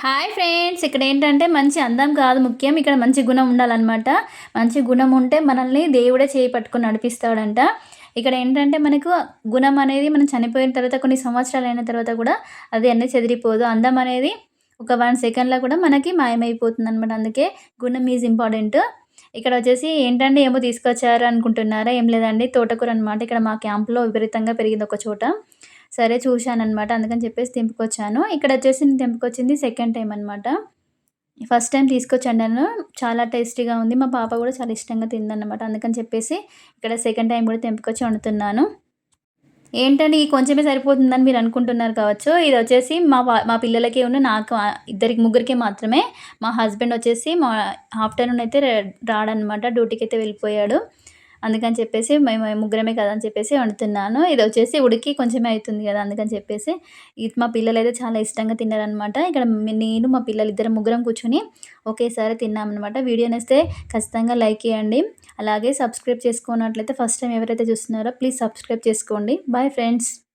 Hi friends ఇక్కడ ఏంటంటే మంచి అందం కాదు ముఖ్యం. ఇక్కడ మంచి గుణం ఉండాలన్నమాట. మంచి గుణం ఉంటే మనల్ని దేవుడే చేయి పట్టుకుని నడిపిస్తాడంట. ఇక్కడ ఏంటంటే మనకు గుణం అనేది మనం చనిపోయిన తర్వాత కొన్ని సంవత్సరాలు అయిన తర్వాత కూడా అది అన్నీ చెదిరిపోదు. అందం అనేది ఒక వన్ సెకండ్లో కూడా మనకి మాయమైపోతుంది అనమాట అందుకే గుణం ఈజ్ ఇంపార్టెంట్ ఇక్కడ వచ్చేసి ఏంటంటే ఏమో తీసుకొచ్చారు అనుకుంటున్నారా? ఏం లేదండి తోటకూర అనమాట ఇక్కడ మా క్యాంప్లో విపరీతంగా పెరిగింది ఒక చోట. సరే చూశాను అనమాట అందుకని చెప్పేసి తెంపుకొచ్చాను. ఇక్కడ వచ్చేసి నేను తెంపుకొచ్చింది సెకండ్ టైం అనమాట ఫస్ట్ టైం తీసుకొచ్చాను చాలా టేస్టీగా ఉంది. మా పాప కూడా చాలా ఇష్టంగా తిందన్నమాట. అందుకని చెప్పేసి ఇక్కడ సెకండ్ టైం కూడా తెంపుకొచ్చి వండుతున్నాను. ఏంటంటే ఈ కొంచెమే సరిపోతుందని మీరు అనుకుంటున్నారు కావచ్చు. ఇది వచ్చేసి మా మా పిల్లలకి ఉన్న నాకు ఇద్దరికి ముగ్గురికి మాత్రమే. మా హస్బెండ్ వచ్చేసి మా ఆఫ్టర్నూన్ అయితే రాడనమాట డ్యూటీకి అయితే వెళ్ళిపోయాడు. అందుకని చెప్పేసి మేము ముగ్గురమే కదా అని చెప్పేసి వండుతున్నాను. ఇది వచ్చేసి ఉడికి కొంచెమే అవుతుంది కదా అందుకని చెప్పేసి. ఇది మా పిల్లలు అయితే చాలా ఇష్టంగా తిన్నారనమాట ఇక్కడ నేను మా పిల్లలు ఇద్దరు ముగ్గురం కూర్చొని ఒకేసారి తిన్నామన్నమాట. వీడియో నేస్తే ఖచ్చితంగా లైక్ చేయండి. అలాగే సబ్స్క్రైబ్ చేసుకున్నట్లయితే ఫస్ట్ టైం ఎవరైతే చూస్తున్నారో ప్లీజ్ సబ్స్క్రైబ్ చేసుకోండి. Bye friends